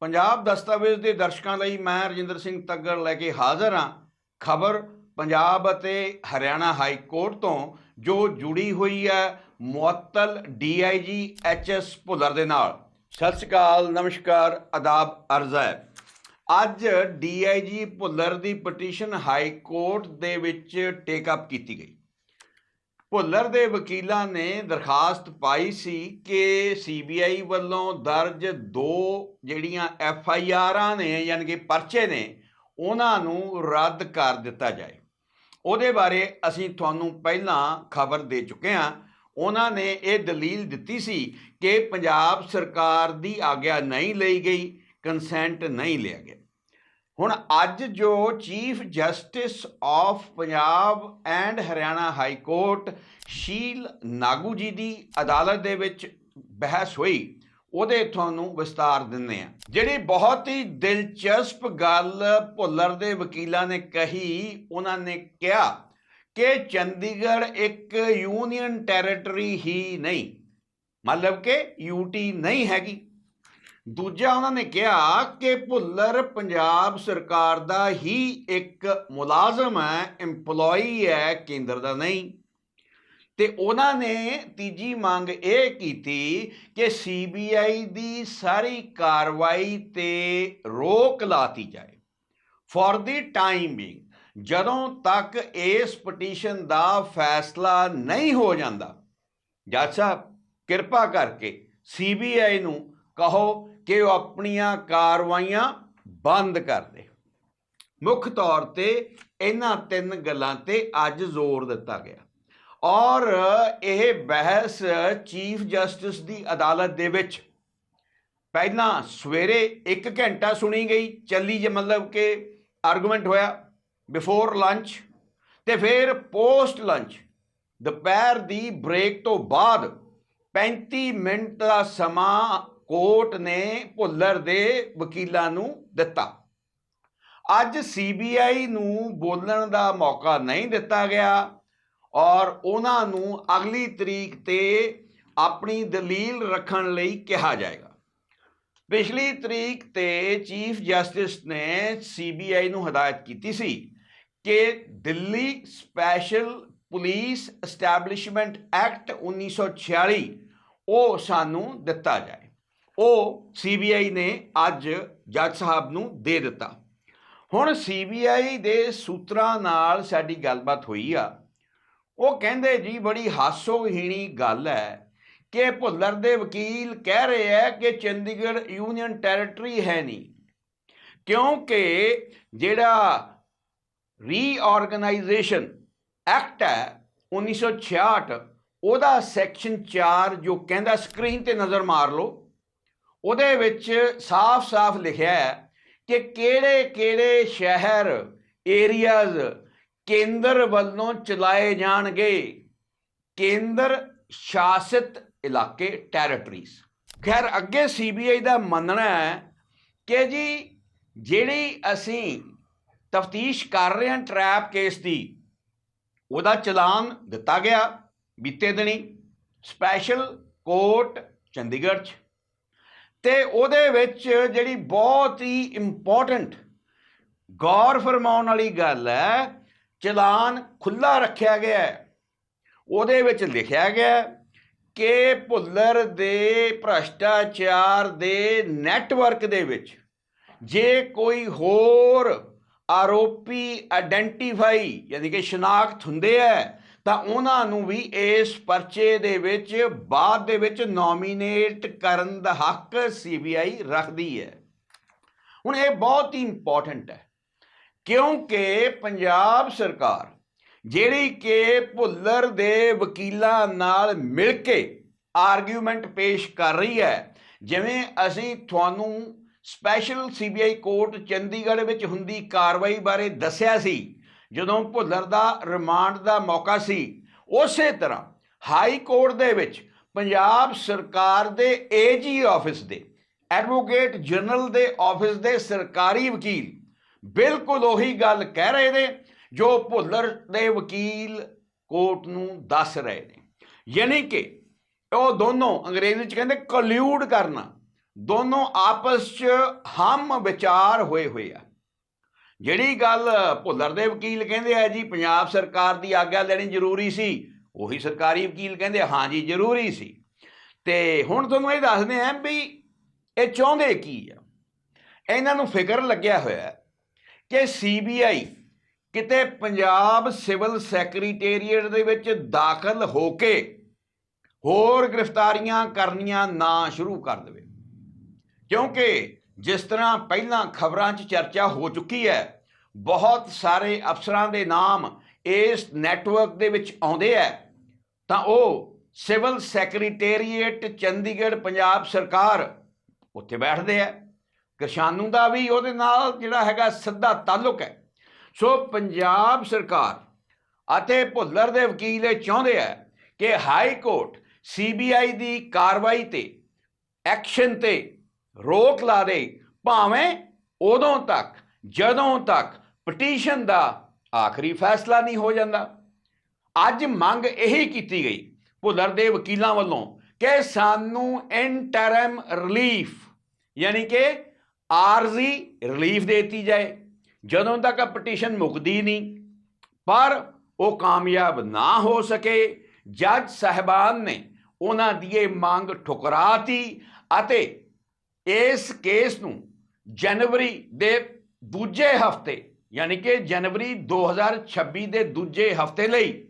ਪੰਜਾਬ ਦਸਤਾਵੇਜ਼ ਦੇ ਦਰਸ਼ਕਾਂ ਲਈ ਮੈਂ ਰਜਿੰਦਰ ਸਿੰਘ ਤੱਗੜ ਲੈ ਕੇ ਹਾਜ਼ਰ ਹਾਂ। ਖਬਰ ਪੰਜਾਬ ਅਤੇ ਹਰਿਆਣਾ ਹਾਈ ਕੋਰਟ ਤੋਂ, ਜੋ ਜੁੜੀ ਹੋਈ ਹੈ ਮੁਅੱਤਲ ਡੀਆਈਜੀ ਐਚਐਸ ਭੁੱਲਰ ਦੇ ਨਾਲ। ਸਤਿ ਸ਼੍ਰੀ ਅਕਾਲ, ਨਮਸਕਾਰ, ਆਦਾਬ, ਅਰਜ਼ ਹੈ। ਅੱਜ ਡੀਆਈਜੀ ਭੁੱਲਰ ਦੀ ਪਟੀਸ਼ਨ ਹਾਈ ਕੋਰਟ ਦੇ ਵਿੱਚ ਟੇਕ ਅਪ ਕੀਤੀ ਗਈ। ਭੁੱਲਰ ਦੇ ਵਕੀਲਾਂ ਨੇ ਦਰਖਾਸਤ ਪਾਈ ਸੀ ਕਿ ਸੀਬੀਆਈ ਵੱਲੋਂ ਦਰਜ ਦੋ ਜਿਹੜੀਆਂ ਐਫ ਆਈ ਆਰਾਂ ਨੇ, ਯਾਨੀ ਕਿ ਪਰਚੇ ਨੇ, ਉਹਨਾਂ ਨੂੰ ਰੱਦ ਕਰ ਦਿੱਤਾ ਜਾਏ। ਉਹਦੇ ਬਾਰੇ ਅਸੀਂ ਤੁਹਾਨੂੰ ਪਹਿਲਾਂ ਖਬਰ ਦੇ ਚੁੱਕੇ ਹਾਂ। ਉਹਨਾਂ ਨੇ ਇਹ ਦਲੀਲ ਦਿੱਤੀ ਸੀ ਕਿ ਪੰਜਾਬ ਸਰਕਾਰ ਦੀ ਆਗਿਆ ਨਹੀਂ ਲਈ ਗਈ ਕੰਸੈਂਟ ਨਹੀਂ ਲਿਆ ਗਿਆ। ਹੁਣ ਅੱਜ ਜੋ chief justice of Punjab and Haryana high court Sheel Nagu ji ਦੀ ਅਦਾਲਤ ਦੇ ਵਿੱਚ ਬਹਿਸ ਹੋਈ, ਉਹਦੇ ਤੁਹਾਨੂੰ ਵਿਸਤਾਰ ਦਿੰਨੇ ਆ ਜਿਹੜੀ ਬਹੁਤ ਹੀ ਦਿਲਚਸਪ ਗੱਲ ਭੁੱਲਰ ਦੇ ਵਕੀਲਾਂ ਨੇ ਕਹੀ, ਉਹਨਾਂ ਨੇ ਕਿਹਾ ਕਿ ਚੰਡੀਗੜ੍ਹ ਇੱਕ ਯੂਨੀਅਨ ਟੈਰੀਟਰੀ ਹੀ ਨਹੀਂ, ਮਤਲਬ ਕਿ ਯੂਟੀ ਨਹੀਂ ਹੈਗੀ। ਦੂਜਾ ਉਹਨਾਂ ਨੇ ਕਿਹਾ ਕਿ ਭੁੱਲਰ ਪੰਜਾਬ ਸਰਕਾਰ ਦਾ ਹੀ ਇੱਕ ਮੁਲਾਜ਼ਮ ਹੈ, EMPLOYEE ਹੈ, ਕੇਂਦਰ ਦਾ ਨਹੀਂ। ਤੇ ਉਹਨਾਂ ਨੇ ਤੀਜੀ ਮੰਗ ਇਹ ਕੀਤੀ ਕਿ ਸੀਬੀਆਈ ਦੀ ਸਾਰੀ ਕਾਰਵਾਈ ਤੇ ਰੋਕ ਲਾਤੀ ਜਾਏ। ਫॉर ਦੀ ਟਾਈਮ ਬੀਇੰਗ ਜਦੋਂ ਤੱਕ ਇਸ ਪਟੀਸ਼ਨ ਦਾ ਫੈਸਲਾ ਨਹੀਂ ਹੋ ਜਾਂਦਾ, ਜੱਜ ਸਾਹਿਬ, ਕਿਰਪਾ ਕਰਕੇ ਸੀਬੀਆਈ ਨੂੰ ਕਹੋ ਕਿ ਉਹ ਆਪਣੀਆਂ ਕਾਰਵਾਈਆਂ ਬੰਦ ਕਰ ਦੇ। ਮੁੱਖ ਤੌਰ ਤੇ ਇਹਨਾਂ ਤਿੰਨ ਗੱਲਾਂ ਤੇ ਅੱਜ ਜ਼ੋਰ ਦਿੱਤਾ ਗਿਆ। ਔਰ ਇਹ ਬਹਿਸ ਚੀਫ ਜਸਟਿਸ ਦੀ ਅਦਾਲਤ ਦੇ ਵਿੱਚ ਪਹਿਲਾਂ ਸਵੇਰੇ 1 ਘੰਟਾ ਸੁਣੀ ਗਈ। ਚੱਲੀ ਜੇ ਮਤਲਬ ਕਿ ਆਰਗੂਮੈਂਟ ਹੋਇਆ ਬਿਫੋਰ ਲੰਚ ਤੇ ਫਿਰ ਪੋਸਟ ਲੰਚ ਦੁਪਹਿਰ ਦੀ ਬ੍ਰੇਕ ਤੋਂ ਬਾਅਦ 35 ਮਿੰਟ ਦਾ ਸਮਾਂ ਕੋਰਟ ਨੇ ਭੁੱਲਰ ਦੇ ਵਕੀਲਾਂ ਨੂੰ ਦਿੱਤਾ। ਅੱਜ ਸੀਬੀਆਈ ਨੂੰ ਬੋਲਣ ਦਾ ਮੌਕਾ ਨਹੀਂ ਦਿੱਤਾ ਗਿਆ ਔਰ ਉਹਨਾਂ ਨੂੰ ਅਗਲੀ ਤਰੀਕ ਤੇ ਆਪਣੀ ਦਲੀਲ ਰੱਖਣ ਲਈ ਕਿਹਾ ਜਾਏਗਾ। ਪਿਛਲੀ ਤਰੀਕ ਤੇ ਚੀਫ ਜਸਟਿਸ ਨੇ ਸੀਬੀਆਈ ਨੂੰ ਹਦਾਇਤ ਕੀਤੀ ਸੀ ਕਿ Delhi special police establishment act 1946 ਉਹ ਸਾਨੂੰ ਦਿੱਤਾ ਜਾਏ। ਉਹ ਸੀਬੀਆਈ ਨੇ ਅੱਜ ਜੱਜ ਸਾਹਿਬ ਨੂੰ ਦੇ ਦਿੱਤਾ। ਹੁਣ ਸੀਬੀਆਈ ਦੇ ਸੂਤਰਾਂ ਨਾਲ ਸਾਡੀ ਗੱਲਬਾਤ ਹੋਈ ਆ। ਉਹ ਕਹਿੰਦੇ, ਜੀ, ਬੜੀ ਹਾਸੋਹੀਣੀ ਗੱਲ ਹੈ ਕਿ ਭੁੱਲਰ ਦੇ ਵਕੀਲ ਕਹਿ ਰਹੇ ਹੈ ਕਿ ਚੰਡੀਗੜ੍ਹ ਯੂਨੀਅਨ ਟੈਰੀਟਰੀ ਹੈ ਨਹੀਂ। ਕਿਉਂਕਿ ਜਿਹੜਾ ਰੀਆਰਗੇਨਾਈਜੇਸ਼ਨ ਐਕਟ ਹੈ 1966 ਉਹਦਾ ਸੈਕਸ਼ਨ 4 ਜੋ ਕਹਿੰਦਾ, ਸਕਰੀਨ ਤੇ ਨਜ਼ਰ ਮਾਰ ਲਓ ਉਹਦੇ ਵਿੱਚ ਸਾਫ਼-ਸਾਫ਼ ਲਿਖਿਆ ਹੈ ਕਿ ਕਿਹੜੇ-ਕਿਹੜੇ ਸ਼ਹਿਰ ਏਰੀਆਜ਼ ਕੇਂਦਰ ਵੱਲੋਂ ਚਲਾਏ ਜਾਣਗੇ। ਕੇਂਦਰ ਸ਼ਾਸਿਤ ਇਲਾਕੇ ਟੈਰੀਟਰੀਜ਼ ਖੈਰ, ਅੱਗੇ ਸੀਬੀਆਈ ਦਾ ਮੰਨਣਾ ਹੈ ਕਿ ਜੀ, ਜਿਹੜੀ ਅਸੀਂ ਤਫਤੀਸ਼ ਕਰ ਰਹੇ ਹਾਂ ਟਰੈਪ ਕੇਸ ਦੀ, ਉਹਦਾ ਚਲਾਨ ਦਿੱਤਾ ਗਿਆ ਬੀਤੇ ਦਿਨੀ। ਸਪੈਸ਼ਲ ਕੋਰਟ ਚੰਡੀਗੜ੍ਹ 'ਚ। ਤੇ ਉਹਦੇ ਵਿੱਚ ਜਿਹੜੀ ਬਹੁਤ ਹੀ ਇੰਪੋਰਟੈਂਟ ਗੌਰ ਫਰਮਾਉਣ ਵਾਲੀ ਗੱਲ ਹੈ, ਚਲਾਨ ਖੁੱਲਾ ਰੱਖਿਆ ਗਿਆ ਹੈ। ਉਹਦੇ ਵਿੱਚ ਲਿਖਿਆ ਗਿਆ ਕਿ ਭੁੱਲਰ ਦੇ ਭ੍ਰਸ਼ਟਾਚਾਰ ਦੇ ਨੈਟਵਰਕ ਦੇ ਵਿੱਚ ਜੇ ਕੋਈ ਹੋਰ ਆਰੋਪੀ ਆਇਡੈਂਟੀਫਾਈ ਯਾਨੀ ਕਿ ਸ਼ਨਾਖਤ ਹੁੰਦੇ ਹੈ ਤਾਂ ਉਹਨਾਂ ਨੂੰ ਵੀ ਇਸ ਪਰਚੇ ਦੇ ਵਿੱਚ ਬਾਅਦ ਦੇ ਵਿੱਚ ਨੋਮੀਨੇਟ ਕਰਨ ਦਾ ਹੱਕ ਸੀਬੀਆਈ ਰੱਖਦੀ ਹੈ। ਹੁਣ ਇਹ ਬਹੁਤ ਹੀ ਇੰਪੋਰਟੈਂਟ ਹੈ, ਕਿਉਂਕਿ ਪੰਜਾਬ ਸਰਕਾਰ ਜਿਹੜੀ ਕਿ ਭੁੱਲਰ ਦੇ ਵਕੀਲਾਂ ਨਾਲ ਮਿਲ ਕੇ ਆਰਗੂਮੈਂਟ ਪੇਸ਼ ਕਰ ਰਹੀ ਹੈ, ਜਿਵੇਂ ਅਸੀਂ ਤੁਹਾਨੂੰ ਸਪੈਸ਼ਲ ਸੀਬੀਆਈ ਕੋਰਟ ਚੰਡੀਗੜ੍ਹ ਵਿੱਚ ਹੁੰਦੀ ਕਾਰਵਾਈ ਬਾਰੇ ਦੱਸਿਆ ਸੀ ਜਦੋਂ ਭੁੱਲਰ ਦਾ ਰਿਮਾਂਡ ਦਾ ਮੌਕਾ ਸੀ, ਉਸੇ ਤਰ੍ਹਾਂ ਹਾਈ ਕੋਰਟ ਦੇ ਵਿੱਚ ਪੰਜਾਬ ਸਰਕਾਰ ਦੇ ਏਜੀ ਆਫਿਸ ਦੇ, ਐਡਵੋਕੇਟ ਜਨਰਲ ਦੇ ਆਫਿਸ ਦੇ ਸਰਕਾਰੀ ਵਕੀਲ ਬਿਲਕੁਲ ਉਹੀ ਗੱਲ ਕਹਿ ਰਹੇ ਨੇ ਜੋ ਭੁੱਲਰ ਦੇ ਵਕੀਲ ਕੋਰਟ ਨੂੰ ਦੱਸ ਰਹੇ ਨੇ। ਯਾਨੀ ਕਿ ਉਹ ਦੋਨੋਂ ਅੰਗਰੇਜ਼ੀ ਚ ਕਹਿੰਦੇ ਕਲਿਊਡ ਕਰਨਾ, ਦੋਨੋਂ ਆਪਸ 'ਚ ਹਮ ਵਿਚਾਰ ਹੋਏ ਹੋਏ ਆ। ਜਿਹੜੀ ਗੱਲ ਭੁੱਲਰ ਦੇ ਵਕੀਲ ਕਹਿੰਦੇ ਆ ਜੀ, ਪੰਜਾਬ ਸਰਕਾਰ ਦੀ ਆਗਿਆ ਲੈਣੀ ਜ਼ਰੂਰੀ ਸੀ, ਉਹੀ ਸਰਕਾਰੀ ਵਕੀਲ ਕਹਿੰਦੇ ਹਾਂ ਜੀ, ਜ਼ਰੂਰੀ ਸੀ। ਤੇ ਹੁਣ ਤੁਹਾਨੂੰ ਇਹ ਦੱਸਦੇ ਆਂ ਵੀ ਇਹ ਚਾਹੁੰਦੇ ਕੀ ਆ? ਇਹਨਾਂ ਨੂੰ ਫਿਕਰ ਲੱਗਿਆ ਹੋਇਆ ਹੈ ਕਿ ਸੀਬੀਆਈ ਕਿਤੇ ਪੰਜਾਬ ਸਿਵਲ ਸੈਕਟਰੀਏਟ ਦੇ ਵਿੱਚ ਦਾਖਲ ਹੋ ਕੇ ਹੋਰ ਗ੍ਰਿਫਤਾਰੀਆਂ ਕਰਨੀਆਂ ਨਾ ਸ਼ੁਰੂ ਕਰ ਦੇਵੇ। ਕਿਉਂਕਿ ਜਿਸ ਤਰ੍ਹਾਂ ਪਹਿਲਾਂ ਖਬਰਾਂ 'ਚ ਚਰਚਾ ਹੋ ਚੁੱਕੀ ਹੈ, ਬਹੁਤ ਸਾਰੇ ਅਫਸਰਾਂ ਦੇ ਨਾਮ ਇਸ ਨੈਟਵਰਕ ਦੇ ਵਿੱਚ ਆਉਂਦੇ ਆ ਤਾਂ ਉਹ ਸਿਵਲ ਸੈਕਟਰੀਏਟ, ਚੰਡੀਗੜ੍ਹ, ਪੰਜਾਬ ਸਰਕਾਰ ਉੱਥੇ ਬੈਠਦੇ ਆ ਕਿਸਾਨੂ ਦਾ ਵੀ ਉਹਦੇ ਨਾਲ ਜਿਹੜਾ ਹੈਗਾ ਸਿੱਧਾ ਤਾਲੁਕ ਹੈ। ਸੋ ਪੰਜਾਬ ਸਰਕਾਰ ਅਤੇ ਭੁੱਲਰ ਦੇ ਵਕੀਲ ਇਹ ਚਾਹੁੰਦੇ ਆ ਕਿ ਹਾਈ ਕੋਰਟ ਸੀਬੀਆਈ ਦੀ ਕਾਰਵਾਈ ਤੇ, ਐਕਸ਼ਨ ਤੇ ਰੋਕ ਲਾ ਦੇ। ਭਾਵੇਂ ਉਦੋਂ ਤੱਕ, ਜਦੋਂ ਤੱਕ ਪਟੀਸ਼ਨ ਦਾ ਆਖਰੀ ਫੈਸਲਾ ਨਹੀਂ ਹੋ ਜਾਂਦਾ। ਅੱਜ ਮੰਗ ਇਹੀ ਕੀਤੀ ਗਈ, ਭੁੱਲਰ ਦੇ ਵਕੀਲਾਂ ਵੱਲੋਂ, ਕਿ ਸਾਨੂੰ ਇੰਟਰਮ ਰਿਲੀਫ ਯਾਨੀ ਕਿ ਆਰਜ਼ੀ ਰਿਲੀਫ ਦਿੱਤੀ ਜਾਏ। ਜਦੋਂ ਤੱਕ ਪਟੀਸ਼ਨ ਮੁੱਕਦੀ ਨਹੀਂ, ਪਰ ਉਹ ਕਾਮਯਾਬ ਨਾ ਹੋ ਸਕੇ, ਜੱਜ ਸਾਹਿਬਾਨ ਨੇ ਉਹਨਾਂ ਦੀ ਇਹ ਮੰਗ ਠੁਕਰਾਤੀ ਅਤੇ ਇਸ ਕੇਸ ਨੂੰ ਜਨਵਰੀ ਦੇ ਦੂਜੇ ਹਫ਼ਤੇ, ਯਾਨੀ ਕਿ ਜਨਵਰੀ 2026 ਦੇ ਦੂਜੇ ਹਫ਼ਤੇ ਲਈ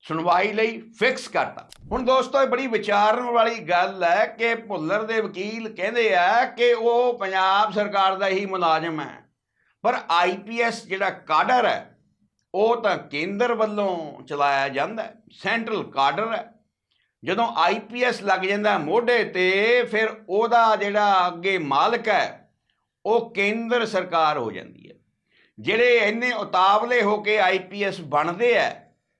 ਸੁਣਵਾਈ ਲਈ ਫਿਕਸ ਕਰਤਾ। ਹੁਣ ਦੋਸਤੋ, ਇਹ ਬੜੀ ਵਿਚਾਰਨ ਵਾਲੀ ਗੱਲ ਹੈ ਕਿ ਭੁੱਲਰ ਦੇ ਵਕੀਲ ਕਹਿੰਦੇ ਆ ਕਿ ਉਹ ਪੰਜਾਬ ਸਰਕਾਰ ਦਾ ਹੀ ਮੁਲਾਜ਼ਮ ਹੈ। ਪਰ ਆਈਪੀਐਸ ਜਿਹੜਾ ਕਾਡਰ ਹੈ, ਉਹ ਤਾਂ ਕੇਂਦਰ ਵੱਲੋਂ ਚਲਾਇਆ ਜਾਂਦਾ ਹੈ। ਸੈਂਟਰਲ ਕਾਡਰ ਹੈ। ਜਦੋਂ ਆਈਪੀਐਸ ਲੱਗ ਜਾਂਦਾ ਮੋਢੇ ਤੇ, ਫਿਰ ਉਹਦਾ ਜਿਹੜਾ ਅੱਗੇ ਮਾਲਕ ਹੈ, ਉਹ ਕੇਂਦਰ ਸਰਕਾਰ ਹੋ ਜਾਂਦੀ ਹੈ। ਜਿਹੜੇ ਇੰਨੇ ਉਤਾਵਲੇ ਹੋ ਕੇ ਆਈਪੀਐਸ ਬਣਦੇ ਆ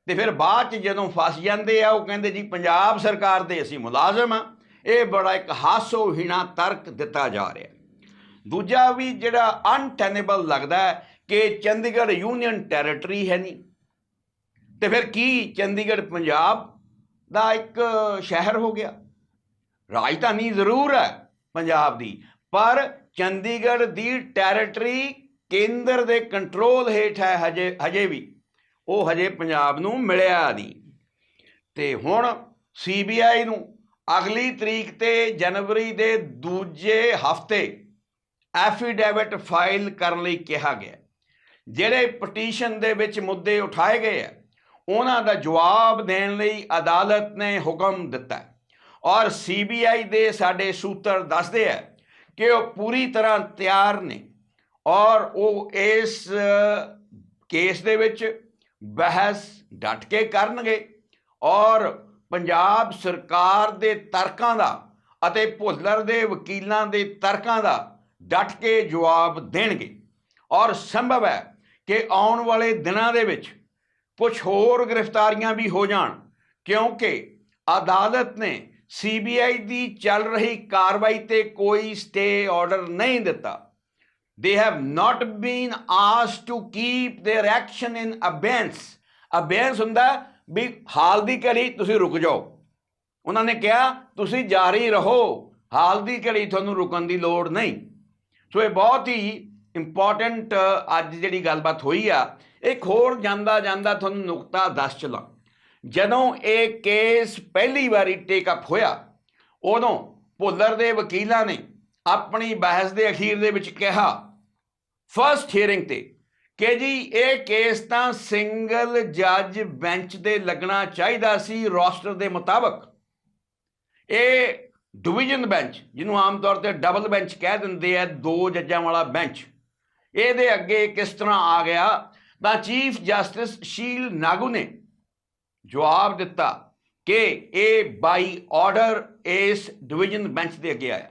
ਤੇ ਫਿਰ ਬਾਅਦ ਚ ਜਦੋਂ ਫਸ ਜਾਂਦੇ ਆ, ਉਹ ਕਹਿੰਦੇ ਜੀ ਪੰਜਾਬ ਸਰਕਾਰ ਦੇ ਅਸੀਂ ਮੁਲਾਜ਼ਮ ਆ ਇਹ ਬੜਾ ਇੱਕ ਹਾਸੋਹੀਣਾ ਤਰਕ ਦਿੱਤਾ ਜਾ ਰਿਹਾ ਦੂਜਾ ਵੀ ਜਿਹੜਾ ਅਨਟੈਨੇਬਲ ਲੱਗਦਾ ਕਿ ਚੰਡੀਗੜ੍ਹ ਯੂਨੀਅਨ ਟੈਰੀਟਰੀ ਹੈ ਨਹੀਂ। ਤੇ ਫਿਰ ਕੀ ਚੰਡੀਗੜ੍ਹ ਪੰਜਾਬ ਦਾ ਇੱਕ ਸ਼ਹਿਰ ਹੋ ਗਿਆ। ਰਾਜਧਾਨੀ ਜ਼ਰੂਰ ਹੈ ਪੰਜਾਬ ਦੀ, ਪਰ ਚੰਡੀਗੜ੍ਹ ਦੀ ਟੈਰੀਟਰੀ ਕੇਂਦਰ ਦੇ ਕੰਟਰੋਲ ਹੇਠ ਹੈ ਹਜੇ ਹਜੇ ਵੀ। ਉਹ ਹਜੇ ਪੰਜਾਬ ਨੂੰ ਮਿਲਿਆ ਨਹੀਂ। ਤੇ ਹੁਣ ਸੀਬੀਆਈ ਨੂੰ ਅਗਲੀ ਤਰੀਕ ਤੇ ਜਨਵਰੀ ਦੇ ਦੂਜੇ ਹਫ਼ਤੇ ਐਫੀਡੇਵਿਟ ਫਾਈਲ ਕਰਨ ਲਈ ਕਿਹਾ ਗਿਆ, ਜਿਹੜੇ ਪਟੀਸ਼ਨ ਦੇ ਵਿੱਚ ਮੁੱਦੇ ਉਠਾਏ ਗਏ ਆ। ਉਹਨਾਂ ਦਾ ਜਵਾਬ ਦੇਣ ਲਈ ਅਦਾਲਤ ਨੇ ਹੁਕਮ ਦਿੱਤਾ ਹੈ। ਔਰ ਸੀਬੀਆਈ ਦੇ ਸਾਡੇ ਸੂਤਰ ਦੱਸਦੇ ਆ ਕਿ ਉਹ ਪੂਰੀ ਤਰ੍ਹਾਂ ਤਿਆਰ ਨੇ ਔਰ ਉਹ ਇਸ ਕੇਸ ਦੇ ਵਿੱਚ ਬਹਿਸ ਡਟ ਕੇ ਕਰਨਗੇ ਔਰ ਪੰਜਾਬ ਸਰਕਾਰ ਦੇ ਤਰਕਾਂ ਦਾ ਅਤੇ ਭੁੱਲਰ ਦੇ ਵਕੀਲਾਂ ਦੇ ਤਰਕਾਂ ਦਾ ਡਟ ਕੇ ਜਵਾਬ ਦੇਣਗੇ ਔਰ ਸੰਭਵ ਹੈ ਕਿ ਆਉਣ ਵਾਲੇ ਦਿਨਾਂ ਦੇ ਵਿੱਚ ਕੁਝ ਹੋਰ ਗ੍ਰਿਫਤਾਰੀਆਂ ਵੀ ਹੋ ਜਾਣ, ਕਿਉਂਕਿ ਅਦਾਲਤ ਨੇ ਸੀਬੀਆਈ ਦੀ ਚੱਲ ਰਹੀ ਕਾਰਵਾਈ ਤੇ ਕੋਈ ਸਟੇ ਆਰਡਰ ਨਹੀਂ ਦਿੱਤਾ। They have not been asked to keep their action in abeyance abeyance ਹੁੰਦਾ ਵੀ ਹਾਲ ਦੀ ਘੜੀ ਤੁਸੀਂ ਰੁਕ ਜਾਓ। ਉਹਨਾਂ ਨੇ ਕਿਹਾ, ਤੁਸੀਂ ਜਾਰੀ ਰਹੋ, ਹਾਲ ਦੀ ਘੜੀ ਤੁਹਾਨੂੰ ਰੁਕਣ ਦੀ ਲੋੜ ਨਹੀਂ। ਸੋ ਇਹ ਬਹੁਤ ਹੀ ਇੰਪੋਰਟੈਂਟ ਅੱਜ ਜਿਹੜੀ ਗੱਲਬਾਤ ਹੋਈ ਆ ਇੱਕ ਹੋਰ ਜਾਂਦਾ ਜਾਂਦਾ ਤੁਹਾਨੂੰ ਨੁਕਤਾ ਦੱਸ ਚਲਾਂ। ਜਦੋਂ ਇਹ ਕੇਸ ਪਹਿਲੀ ਵਾਰੀ ਟੇਕ ਅਪ ਹੋਇਆ, ਉਦੋਂ ਭੁੱਲਰ ਦੇ ਵਕੀਲਾਂ ਨੇ ਆਪਣੀ ਬਹਿਸ ਦੇ ਅਖੀਰ ਦੇ ਵਿੱਚ ਕਿਹਾ ਫਰਸਟ ਹੀਅਰਿੰਗ ਤੇ, ਕਿ ਜੀ ਇਹ ਕੇਸ ਤਾਂ ਸਿੰਗਲ ਜੱਜ ਬੈਂਚ ਤੇ ਲੱਗਣਾ ਚਾਹੀਦਾ ਸੀ ਰੋਸਟਰ ਦੇ ਮੁਤਾਬਕ। ਇਹ ਡਿਵੀਜ਼ਨ ਬੈਂਚ, ਜਿਹਨੂੰ ਆਮ ਤੌਰ ਤੇ ਡਬਲ ਬੈਂਚ ਕਹਿ ਦਿੰਦੇ ਆ, ਦੋ ਜੱਜਾਂ ਵਾਲਾ ਬੈਂਚ, ਇਹਦੇ ਅੱਗੇ ਕਿਸ ਤਰ੍ਹਾਂ ਆ ਗਿਆ ਤਾਂ ਚੀਫ ਜਸਟਿਸ ਸ਼ੀਲ ਨਾਗੂ ਨੇ ਜਵਾਬ ਦਿੱਤਾ ਕਿ ਇਹ ਬਾਈ ਆਰਡਰ ਇਸ ਡਿਵੀਜ਼ਨ ਬੈਂਚ ਦੇ ਅੱਗੇ ਆਇਆ।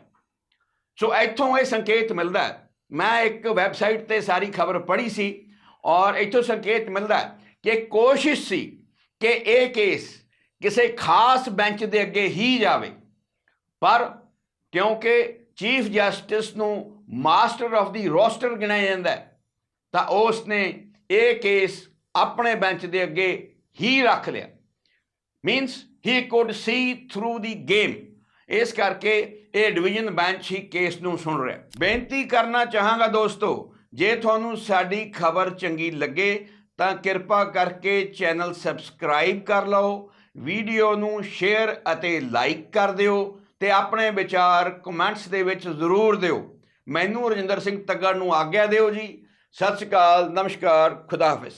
ਸੋ ਇੱਥੋਂ ਇਹ ਸੰਕੇਤ ਮਿਲਦਾ ਹੈ। ਮੈਂ ਇੱਕ ਵੈਬਸਾਈਟ ਤੇ ਸਾਰੀ ਖਬਰ ਪੜ੍ਹੀ ਸੀ ਔਰ ਇੱਥੋਂ ਸੰਕੇਤ ਮਿਲਦਾ ਕਿ ਕੋਸ਼ਿਸ਼ ਸੀ ਕਿ ਇਹ ਕੇਸ ਕਿਸੇ ਖਾਸ ਬੈਂਚ ਦੇ ਅੱਗੇ ਹੀ ਜਾਵੇ। ਪਰ ਕਿਉਂਕਿ ਚੀਫ ਜਸਟਿਸ ਨੂੰ ਮਾਸਟਰ ਆਫ ਦੀ ਰੋਸਟਰ ਗਿਣਿਆ ਜਾਂਦਾ ਤਾਂ ਉਸ ਨੇ ਇਹ ਕੇਸ ਆਪਣੇ ਬੈਂਚ ਦੇ ਅੱਗੇ ਹੀ ਰੱਖ ਲਿਆ। Means he could see through the game ਇਸ ਕਰਕੇ ਇਹ ਡਿਵੀਜ਼ਨ ਬੈਂਚ ਹੀ ਕੇਸ ਨੂੰ ਸੁਣ ਰਿਹਾ। ਬੇਨਤੀ ਕਰਨਾ ਚਾਹਾਂਗਾ ਦੋਸਤੋ, ਜੇ ਤੁਹਾਨੂੰ ਸਾਡੀ ਖਬਰ ਚੰਗੀ ਲੱਗੇ, ਤਾਂ ਕਿਰਪਾ ਕਰਕੇ ਚੈਨਲ ਸਬਸਕ੍ਰਾਈਬ ਕਰ ਲਓ ਵੀਡੀਓ ਨੂੰ ਸ਼ੇਅਰ ਅਤੇ ਲਾਈਕ ਕਰ ਦਿਓ ਤੇ ਆਪਣੇ ਵਿਚਾਰ ਕਮੈਂਟਸ ਦੇ ਵਿੱਚ ਜ਼ਰੂਰ ਦਿਓ। ਮੈਨੂੰ ਰਜਿੰਦਰ ਸਿੰਘ ਤੱਗੜ ਨੂੰ ਆਗਿਆ ਦਿਓ ਜੀ। ਸਤਿ ਸ਼੍ਰੀ ਅਕਾਲ ਨਮਸਕਾਰ ਖੁਦਾ ਹਾਫਿਜ਼।